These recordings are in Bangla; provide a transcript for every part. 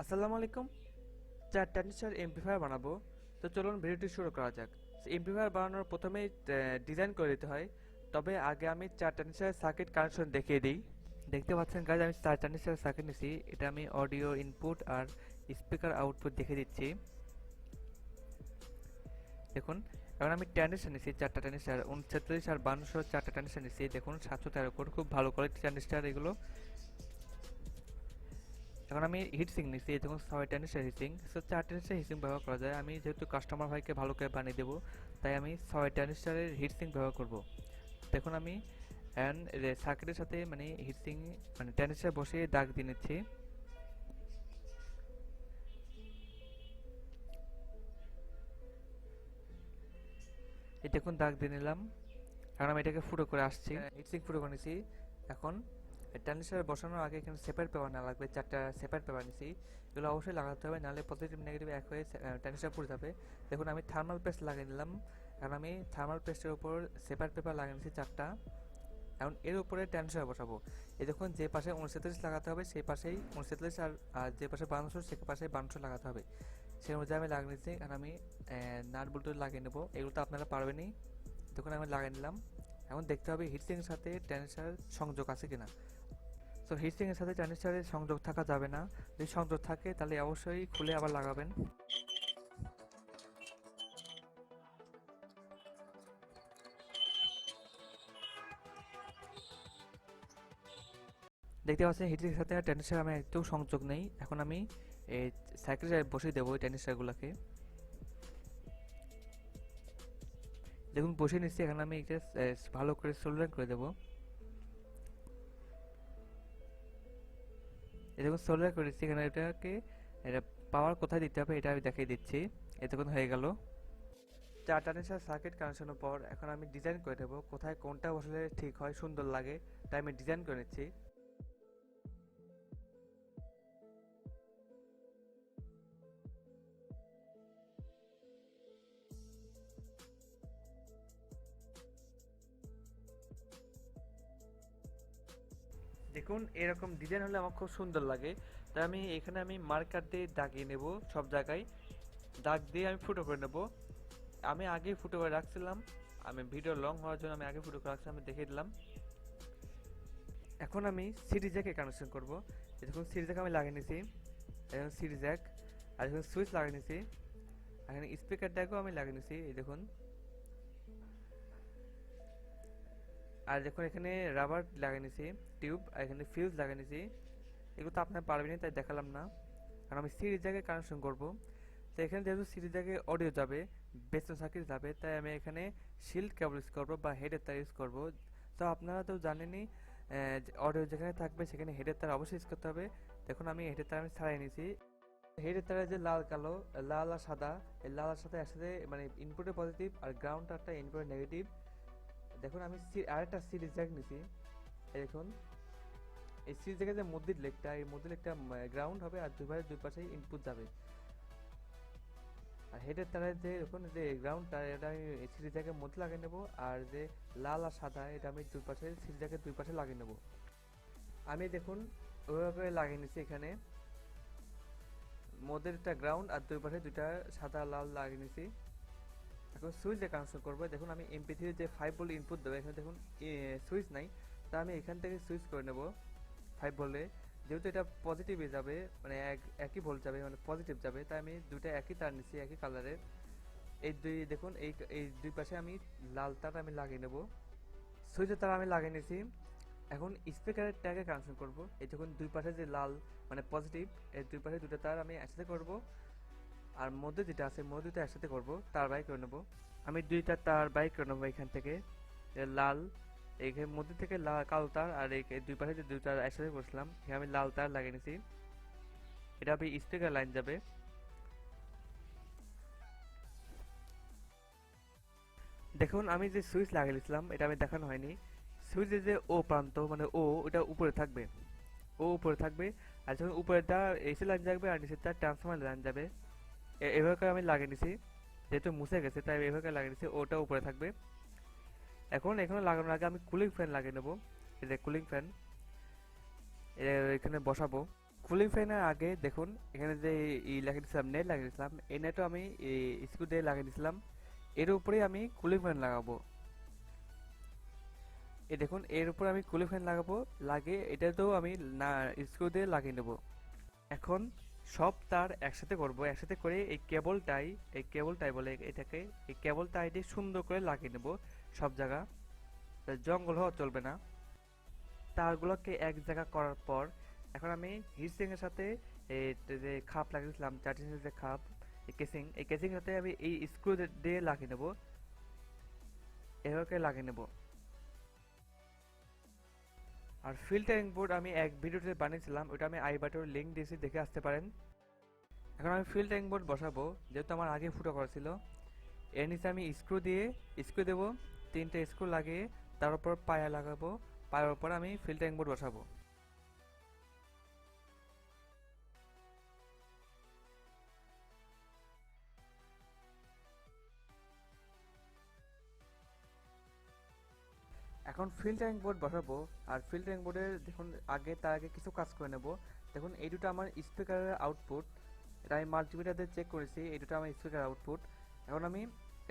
আসসালামু আলাইকুম। চার ট্রানজিস্টার এমপ্লিফায়ার বানাবো। তো চলুন ভিডিওটি শুরু করা যাক। এমপ্লিফায়ার বানানোর প্রথমেই ডিজাইন করে দিতে হয়। তবে আগে আমি চার ট্রানজিস্টার সার্কিট কানেকশন দেখিয়ে দিই। দেখতে পাচ্ছেন গাইজ আমি চার ট্রানজিস্টার সার্কিট নিছি। এটা আমি অডিও ইনপুট আর স্পিকার আউটপুট দেখে দিচ্ছি। দেখুন এখন আমি ট্যানিস্টার নিচ্ছি চারটা ট্যানিস্টার উনছেত্রিশ আর বান্নশো চারটা ট্যানিস্টার নিচ্ছি দেখুন, সাতশো তেরো কোড, খুব ভালো কোয়ালিটি ট্যানিস্টার এগুলো। এখন আমি হিটসিং নিচ্ছি এই দেখুন ছয় ট্যানিস্টার হিটসিং সো চার ট্যানিস্টার হিটসিং ব্যবহার করা যায়। আমি যেহেতু কাস্টমার ভাইকে ভালো করে বানিয়ে দেবো, তাই আমি ছয় ট্যানিস্টারের হিটসিং ব্যবহার করব। দেখুন আমি অ্যান্ড সার্কিটের সাথে মানে হিটসিং মানে ট্যানিস্টার বসিয়ে দাগ দিয়ে নিচ্ছি। এই দেখুন দাগ দিয়ে নিলাম। এখন আমি এটাকে ফুটো করে আসছি। হিটসিং ফুটো করে নিছি। এখন ট্রানজিস্টার বসানোর আগে এখানে সেপারেট পেপার না লাগবে, চারটা সেপারেট পেপার নিছি। এগুলো অবশ্যই লাগাতে হবে, নাহলে পজিটিভ নেগেটিভ এক হয়ে ট্রানজিস্টার পুড়ে যাবে। দেখুন, আমি থার্মাল পেস্ট লাগিয়ে নিলাম কারণ আমি থার্মাল পেস্টের উপর সেপারেট পেপার লাগিয়ে নিছি চারটা। এখন এর উপরে ট্রানজিস্টার বসাবো। এই দেখুন, যে পাশে উনছেত্রিশ লাগাতে হবে, সেই পাশেই উনছেত্রিশ আর যে পাশে বাউন্নশো সে পাশে বাউন্নশো লাগাতে হবে। সেই অনুযায়ী আমি লাগিয়ে নিচ্ছি কারণ আমি নাট বুলটু লাগিয়ে নেব। এগুলো তো আপনারা পারবেনই। দেখুন, আমি লাগিয়ে নিলাম। এখন দেখতে হবে হিটসিংয়ের সাথে ট্রানজিস্টার সংযোগ আছে কিনা। সো হিটসিংয়ের সাথে ট্রানজিস্টারের সংযোগ থাকা যাবে না। যদি সংযোগ থাকে, তাহলে অবশ্যই খুলে আবার লাগাবেন। দেখতে পাচ্ছেন হিটের সাথে ট্যানিস্টার আমি একটু সংযোগ নেই। এখন আমি এই সাইকেলে বসিয়ে দেবো এই ট্যানিস্টারগুলোকে দেখুন বসে নিচ্ছি। এখন আমি এটা ভালো করে সোল্ডার করে দেবো। দেখুন সোলার করেছি। এখানে এটাকে, এটা পাওয়ার কোথায় দিতে হবে এটা আমি দেখিয়ে দিচ্ছি। এতক্ষণ হয়ে গেল। চার ট্রানজিস্টার সার্কিট কানেকশনের পর এখন আমি ডিজাইন করে দেবো কোথায় কোনটা বসলে ঠিক হয়, সুন্দর লাগে। তাই আমি ডিজাইন করে নিচ্ছি। দেখুন, এরকম ডিজাইন হলে আমার খুব সুন্দর লাগে। তাই আমি এখানে আমি মার্কার দিয়ে দাগিয়ে নেব সব জায়গায়। দাগ দিয়ে আমি ফুটো করে নেব। আমি আগে ফুটো করে রাখছিলাম। আমি ভিডিও লং হওয়ার জন্য আমি আগে ফুটো করে রাখছিলাম, আমি দেখে দিলাম। এখন আমি সিডি জ্যাকে কানেকশন করব। দেখুন সিডি জ্যাক আমি লাগিয়ে নিয়েছি। এখন সিডি জ্যাক আর এখন সুইচ লাগিয়ে নিয়েছি। এখানে স্পিকার ট্যাগও আমি লাগিয়ে নিয়েছি। এই দেখুন। আর দেখুন, এখানে রাবার লাগিয়ে নিয়েছি টিউব আর এখানে ফিউজ লাগিয়ে নিয়েছি এগুলো তো আপনার পারবেন তাই দেখালাম না। কারণ আমি সিরিজ জায়গায় কানেকশন করব। তো এখানে যেহেতু সিরিজ জায়গায় অডিও যাবে বেস্টন সার্কিট যাবে, তাই আমি এখানে শিল্ড কেবল ইউজ করব বা হেডের তার ইউজ করব। তো আপনারা তো জানেনই অডিও যেখানে থাকবে সেখানে হেডের তার অবশ্যই ইউজ করতে হবে। দেখুন, আমি হেডের তার আমি ছাড়াই নিয়েছি হেডের তারে যে লাল, কালো, লাল আর সাদা, এই লাল আর সাদা একসাথে মানে ইনপুটে পজিটিভ আর গ্রাউন্ড একটা ইনপুটে নেগেটিভ দেখুন, আমি আরেকটা সিরিজ জ্যাক নিছি। দেখুন, এই সিরিজ জ্যাকের যে মধ্যে লেকটা, এই মধ্যে লেগটা গ্রাউন্ড হবে আর দুই পাশে দুই পাশেই ইনপুট যাবে। আর হেডের তারে যে দেখুন, যে গ্রাউন্ডটা এটা আমি সিরিজ জ্যাকের মধ্যে লাগিয়ে নেব আর যে লাল আর সাদা, এটা আমি দুই পাশে সিরিজ জ্যাকের দুই পাশে লাগিয়ে নেব। আমি দেখুন ওইভাবে লাগিয়ে নিছি এখানে। মধ্যের একটা গ্রাউন্ড আর দুই পাশে দুইটা সাদা, লাল লাগিয়ে নিছি। এখন সুইচ দিয়ে কানেকশন করব। দেখুন, আমি এমপি থ্রি যে ফাইভ বলে ইনপুট দেবো, এখানে দেখুন সুইচ নাই। তা আমি এখান থেকে সুইচ করে নেব ফাইভ বলে যেহেতু এটা পজিটিভে যাবে মানে এক, একই ভোল্ট যাবে মানে পজিটিভ যাবে, তাই আমি দুইটা একই তার নিচ্ছি, একই কালারের এই দুই, দেখুন, এই এই দুই পাশে আমি লাল তার আমি লাগিয়ে নেব। সুইচের তার আমি লাগিয়ে নিয়েছি। এখন স্পিকারের ট্যাগে কানেকশন করব। এই দেখুন, দুই পাশে যে লাল মানে পজিটিভ এই দুই পাশে দুটো তার আমি একসাথে করব। আর মধ্যে যেটা আছে, মধ্যে একসাথে করব, তার বাই করে নেব। আমি দুইটা তার বাই করে নেব এখান থেকে। লাল এইখানে মধ্যে থেকে লাল কালো তার আর এই দুই পাশে যে দুইটা একসাথে করছিলাম এখানে আমি লাল তার লাগিয়ে নিয়েছি এটা আমি স্পিকার লাইন যাবে। দেখুন, আমি যে সুইচ লাগিয়েছিলাম এটা আমি দেখানো হয়নি। সুইচের যে ও প্রান্ত মানে ও, ওটা উপরে থাকবে। ও উপরে থাকবে, আর যখন উপরেটা এসি লাইন যাবে আর নিচেরটা ট্রান্সফরমার লাইন যাবে। এভাবে আমি লাগিয়ে নিছি। যেহেতু মুছে গেছে, তাই এভাবে লাগিয়ে নিছি, ওটা উপরে থাকবে। এখন এখানে লাগানোর আগে আমি কুলিং ফ্যান লাগিয়ে নেব। এই যে কুলিং ফ্যান এখানে বসাবো। কুলিং ফ্যানের আগে দেখুন, এখানে যে ই লাগিয়ে দিয়েছিলাম নেট লাগিয়ে দিয়েছিলাম এই নেটও আমি স্ক্রু দিয়ে লাগিয়ে দিয়েছিলাম এর উপরে আমি কুলিং ফ্যান লাগাবো। এই দেখুন, এর উপর আমি কুলিং ফ্যান লাগাবো, লাগিয়ে এটাতেও আমি না স্ক্রু দিয়ে লাগিয়ে নেব। এখন সব তার একসাথে করব, একসাথে করে এই কেবলটাই এই কেবলটাই বলে এটাকে, এই কেবল টাইটি সুন্দর করে লাগিয়ে নেব সব জায়গা। জঙ্গল হওয়া চলবে না। তারগুলোকে এক জায়গা করার পর, এখন আমি হিটসিং এর সাথে যে খাপ লাগিয়েছিলাম চারটি যে খাপ, এই কেসিং এই কেসিং এর সাথে আমি এই স্ক্রু দিয়ে লাগিয়ে নেব। এভাবে লাগিয়ে নেব। আর ফিল্টারিং বোর্ড আমি এক ভিডিওতে বানিয়েছিলাম ওটা আমি আই বাটনের লিঙ্ক দিয়েছি, দেখে আসতে পারেন। এখন আমি ফিল্টারিং বোর্ড বসাবো, যেহেতু আমার আগে ফুটো করা ছিল। এর নিচে আমি স্ক্রু দিয়ে স্ক্রু দেবো, তিনটে স্ক্রু লাগিয়ে, তার উপর পায়া লাগাবো, পায়ের উপর আমি ফিল্টারিং বোর্ড বসাবো। এখন ফিল্টারিং বোর্ড বসাবো। আর ফিল্টারিং বোর্ডের দেখুন, আগে তার আগে কিছু কাজ করে নেব। দেখুন, এই দুটো আমার স্পিকারের আউটপুট এটা আমি মাল্টিমিটার দিয়ে চেক করেছি, এই দুটো আমার স্পিকার আউটপুট এখন আমি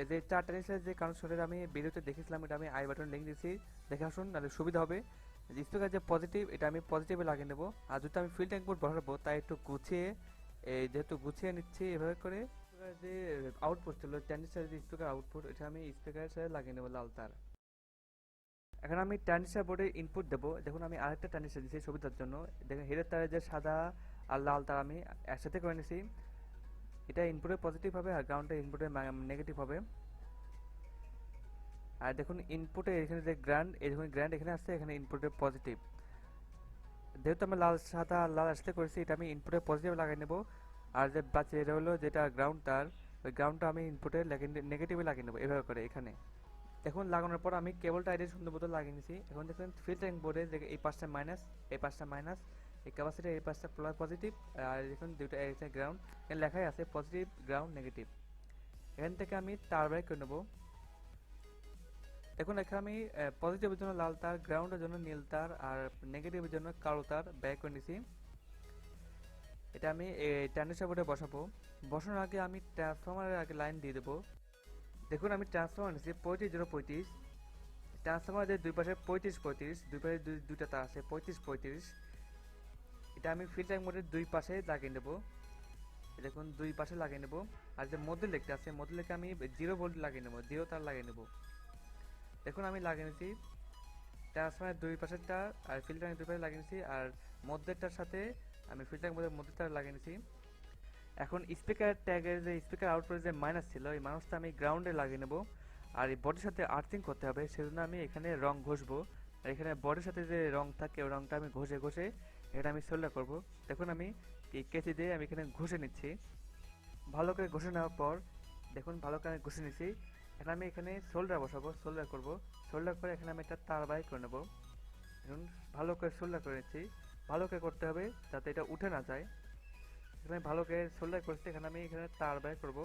এই যে চারটা জিনিসের যে কানেকশনের আমি ভিডিওতে দেখেছিলাম, এটা আমি আই বাটন লিঙ্ক দিয়েছি। দেখে আসুন, তাহলে সুবিধা হবে। স্পিকার যে পজিটিভ এটা আমি পজিটিভে লাগিয়ে নেব। আর যেহেতু আমি ফিল্টারিং বোর্ড বসাবো, তাই একটু গুছিয়ে, এই যেহেতু গুছিয়ে নিচ্ছি এভাবে করে যে আউটপুট ছিল ট্যান্ডিসার যে স্পিকার আউটপুট এটা আমি স্পিকারের সাথে লাগিয়ে নেব লাল তার। এখন আমি ট্রানজিস্টার বোর্ডে ইনপুট দেবো। দেখুন, আমি আরেকটা ট্রানজিস্টার দিচ্ছি সুবিধার জন্য। দেখুন হেডের তারে যে সাদা আর লাল তার আমি একসাথে করে নিছি। এটা ইনপুটে পজিটিভ হবে আর গ্রাউন্ডে ইনপুটে নেগেটিভ হবে। আর দেখুন ইনপুটে এখানে যে গ্র্যান্ড এই দেখুন গ্র্যান্ড এখানে আসছে এখানে ইনপুটে পজিটিভ যেহেতু আমি লাল, সাদা লাল একসাথে করেছি, এটা আমি ইনপুটে পজিটিভ লাগাই নেব। আর যে বাচ্চা এটা হলো, যেটা গ্রাউন্ড তার, ওই গ্রাউন্ডটা আমি ইনপুটে নেগেটিভে লাগিয়ে নেব, এভাবে করে এখানে। দেখুন লাগানোর পর আমি কেবলটা আইডি সুন্দর মতো লাগিয়ে নিয়েছি এখন দেখুন ফিল্টারিং বোর্ডে যে এই পাঁচটা মাইনাস এই পাঁচটা মাইনাস এই ক্যাপাসিটি এই পাঁচটা প্লাস পজিটিভ আর দেখুন দুটো একটা গ্রাউন্ড এখানে লেখাই আছে পজিটিভ গ্রাউন্ড নেগেটিভ এখান থেকে আমি তার বাই করে নেব। দেখুন এখানে আমি পজিটিভের জন্য লাল তার গ্রাউন্ডের জন্য নীল তার, আর নেগেটিভের জন্য কালো তার ব্যয় করে নিয়েছি এটা আমি বোর্ডে বসাবো। বসানোর আগে আমি ট্রান্সফর্মারের আগে লাইন দিয়ে দেবো। দেখুন, আমি ট্রান্সফর্মার নিচ্ছি পঁয়ত্রিশ জিরো পঁয়ত্রিশ। ট্রান্সফর্মারের দুই পাশে পঁয়ত্রিশ পঁয়ত্রিশ, দুই পাশে দুই, দুইটা তার আছে, পঁয়ত্রিশ পঁয়ত্রিশ। এটা আমি ফিল্টারিং মোডের দুই পাশে লাগিয়ে নেব। দেখুন, দুই পাশে লাগিয়ে নেব। আর যে মধ্যে লেখটা আছে মধ্যে লেখে আমি জিরো ভোল্ট লাগিয়ে নেব জিরো তার লাগিয়ে নেব। দেখুন, আমি লাগিয়ে নিয়েছি। ট্রান্সফর্মারের দুই পাশেরটা, আর ফিল্টারিং দুই পাশে লাগিয়ে নিয়েছি, আর মধ্যেরটার সাথে আমি ফিল্টারিং মোডের মধ্যেরটা লাগিয়ে নিয়েছি। এখন স্পিকার ট্যাগের যে স্পিকার আউটপুটের যে মাইনাস ছিল, এই মাইনাসটা আমি গ্রাউন্ডে লাগিয়ে নেব। আর এই বডির সাথে আর্থিং করতে হবে, সেজন্য আমি এখানে রং ঘষবো। আর এখানে বডির সাথে যে রং থাকে, ওই রংটা আমি ঘষে ঘষে এটা আমি সোল্ডার করব। দেখুন আমি এই কেচি দিয়ে আমি এখানে ঘষে নিচ্ছি। ভালো করে ঘষে নেওয়ার পর, দেখুন ভালো করে আমি ঘষে নিচ্ছি। এখন আমি এখানে সোল্ডার বসাবো সোল্ডার করব। সোল্ডার করে এখানে আমি একটা তার বাই করে নেব। দেখুন, ভালো করে সোল্ডার করে নিচ্ছি। ভালো করে করতে হবে যাতে এটা উঠে না যায়। এখানে ভালো করে সোল্ডার করছি, এখানে আমি এখানে তার ব্যয় করব।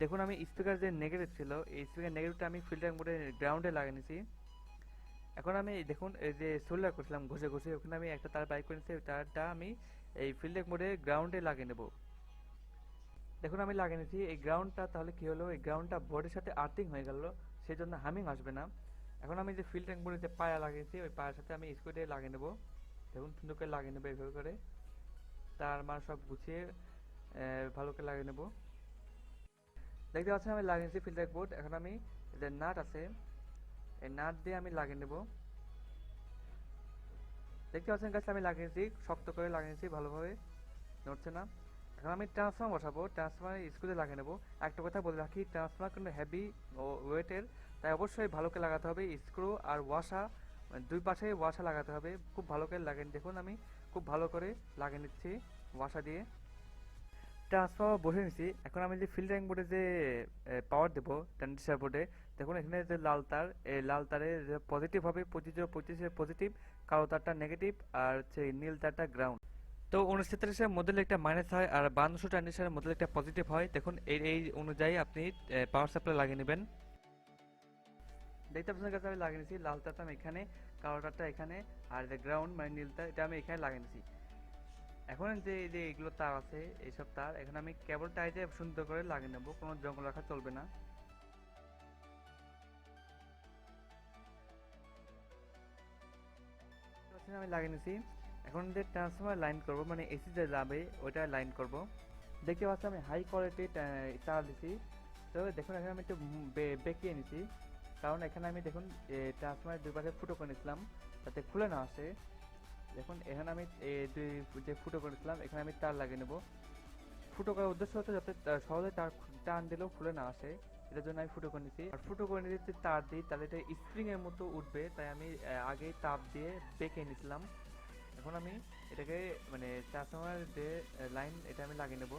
দেখুন, আমি স্পিকার যে নেগেটিভ ছিল, এই স্পিকার নেগেটিভটা আমি ফিল্টারিং বোর্ডে গ্রাউন্ডে লাগিয়ে নিয়েছি। এখন আমি, দেখুন, এই যে সোল্ডার করছিলাম, ঘষে ঘষে, ওখানে আমি একটা তার বাই করে নিয়েছি তারটা আমি এই ফিল্টারিং বোর্ডে গ্রাউন্ডে লাগিয়ে নেব। দেখুন, আমি লাগিয়ে নিয়েছি, এই গ্রাউন্ডটা তাহলে কি হলো, এই গ্রাউন্ডটা বোর্ডের সাথে আর্থিং হয়ে গেল সেই জন্য হামিং আসবে না। এখন আমি যে ফিল্টারিং বোর্ডে যে পায়া লাগিয়েছি, ওই পায়ের সাথে আমি স্কুটে লাগিয়ে নেব। দেখুন, সুন্দর করে লাগিয়ে নেব এইভাবে করে। তার মান সব গুছিয়ে ভালো করে লাগিয়ে নেব। দেখতে পাচ্ছেন আমি লাগিয়েছি ফিল্টার বোর্ড এখন আমি যে নাট আছে, এই নাট দিয়ে আমি লাগিয়ে নেব। দেখতে পাচ্ছেন গাছ আমি লাগিয়েছি শক্ত করে লাগিয়েছি ভালোভাবে। নড়ছে না। এখন আমি ট্রান্সফর্মার বসাবো। ট্রান্সফর্মার স্কুলে লাগিয়ে নেব। একটা কথা বলে রাখি ট্রান্সফর্মার কিন্তু হেভি ও ওয়েটের তাই অবশ্যই ভালো করে লাগাতে হবে। স্ক্রু আর ওয়াশা দুই পাশে ওয়াশা লাগাতে হবে। খুব ভালো করে লাগেন দেখুন আমি খুব ভালো করে লাগিয়ে নিচ্ছি ওয়াশা দিয়ে। ট্রান্সফর্মার বসে নিচ্ছি। এখন আমি যে ফিল্টারিং বোর্ডে যে পাওয়ার দেবো ট্রানজিস্টার বোর্ডে দেখুন এখানে যে লাল তার, এই লাল তারে পজিটিভ হবে, পঁচিশ পঁচিশের পজিটিভ কালো তারটা নেগেটিভ আর হচ্ছে নীল তারটা গ্রাউন্ড তো উনছেত্রিশের মধ্যে একটা মাইনাস হয়, আর বান্নশো ট্রানজিস্টারের মধ্যে একটা পজিটিভ হয়। দেখুন এই এই অনুযায়ী আপনি পাওয়ার সাপ্লাই লাগিয়ে নেবেন। দেখতে আপনার কাছে আমি লাগিয়ে নিয়েছি। লাল তারটা আমি এখানে কালো তারটা এখানে আর যে গ্রাউন্ড মানে নীল তার এটা আমি এখানে লাগিয়ে নিয়েছি এখন যে যে এগুলো তার আছে, এইসব তার, এখন আমি কেবল টাইতে সুন্দর করে লাগিয়ে নেব, কোনো জঙ্গল রাখা চলবে না। আমি লাগিয়ে নিছি। এখন যে ট্রান্সফরমার লাইন করব মানে এসি যে যাবে, ওইটা লাইন করব। দেখতে পাচ্ছি আমি হাই কোয়ালিটি তার দিছি। তো দেখুন, এখানে আমি একটু বেঁকিয়ে নিছি। কারণ এখানে আমি দেখুন ট্রান্সফরমার দুই পাশে ফুটো করে নিছিলাম যাতে খুলে না আসে। দেখুন, এখানে আমি দুই, যে ফুটো করেছিলাম এখানে আমি তার লাগিয়ে নেব। ফুটো করার উদ্দেশ্য হচ্ছে যাতে সহজে তার টান দিলেও খুলে না আসে। এটার জন্য আমি ফুটো করে নিছি আর ফুটো করে নিতে তার দিই, তাহলে এটা স্প্রিং এর মতো উঠবে, তাই আমি আগেই তাপ দিয়ে বেঁকে নিছিলাম এখন আমি এটাকে মানে ট্রান্সফরমার যে লাইন এটা আমি লাগিয়ে নেব।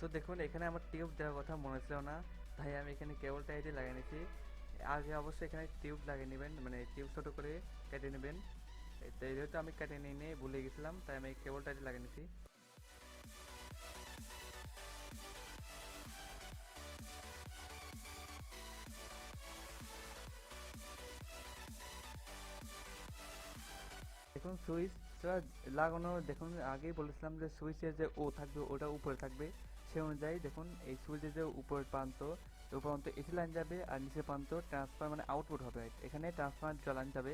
তো দেখুন, এখানে আমার টিউব দেওয়ার কথা মনে ছিল না। তাই আমি এখানে কেবল টাইটে লাগিয়ে নিয়েছি। আগে অবশ্যই এখানে টিউব লাগিয়ে নেবেন মানে টিউব ছোট করে কেটে নেবেন। এই- তো যেহেতু আমি কেটে নিয়ে নিয়ে ভুলে গেছিলাম, তাই আমি কেবল টাইটে লাগিয়ে নিয়েছি। দেখুন সুইচ লাগানো দেখুন, আগেই বলেছিলাম যে সুইচের যে ও থাকবে, ওটা উপরে থাকবে। সে অনুযায়ী দেখুন, এই সুইচের যে উপরের প্রান্ত উপরান্ত প্রান্ত এসি লাইন যাবে আর নিচের প্রান্ত ট্রান্সফার মানে আউটপুট হবে। এখানে ট্রান্সফার লাইন যাবে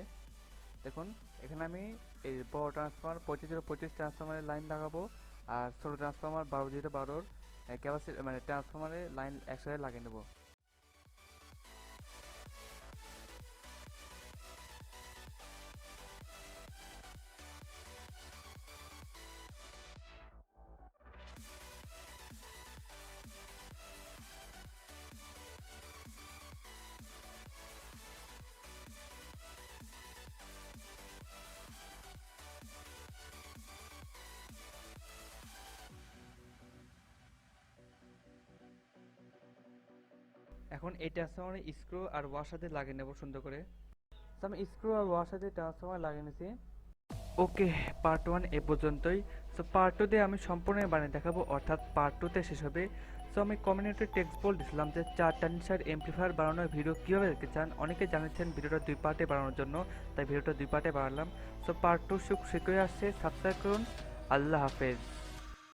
দেখুন, এখানে আমি এই বড় ট্রান্সফার পঁচিশ জিরো পঁচিশ ট্রান্সফার্মারের লাইন লাগাবো আর ছোটো ট্রান্সফার্মার বারো জিরো বারোর ক্যাপাসিটি মানে ট্রান্সফার্মারের লাইন একসাথে লাগিয়ে নেব। এখন এই ট্রান্সফরমারে স্ক্রু আর ওয়ার সাথে লাগিয়ে নেব সুন্দর করে। তো আমি স্ক্রু আর ওয়ার সাথে ট্রান্সফরমার লাগিয়ে নিয়েছি ওকে পার্ট ওয়ান এ পর্যন্তই। সো পার্ট টু দিয়ে আমি সম্পূর্ণ বানিয়ে দেখাবো অর্থাৎ পার্ট টুতে শেষ হবে। সো আমি কমিউনিটি টেক্সট বল দিছিলাম যে চার টানিসার এমপ্লিফায়ার বানানোর ভিডিও কীভাবে দেখতে চান? অনেকে জানিয়েছেন ভিডিওটা দুই পার্টে বানানোর জন্য তাই ভিডিওটা দুই পার্টে বানালাম। সো পার্ট টু সুখ শীঘ্রই আসছে। সাবস্ক্রাইব করুন। আল্লাহ হাফেজ।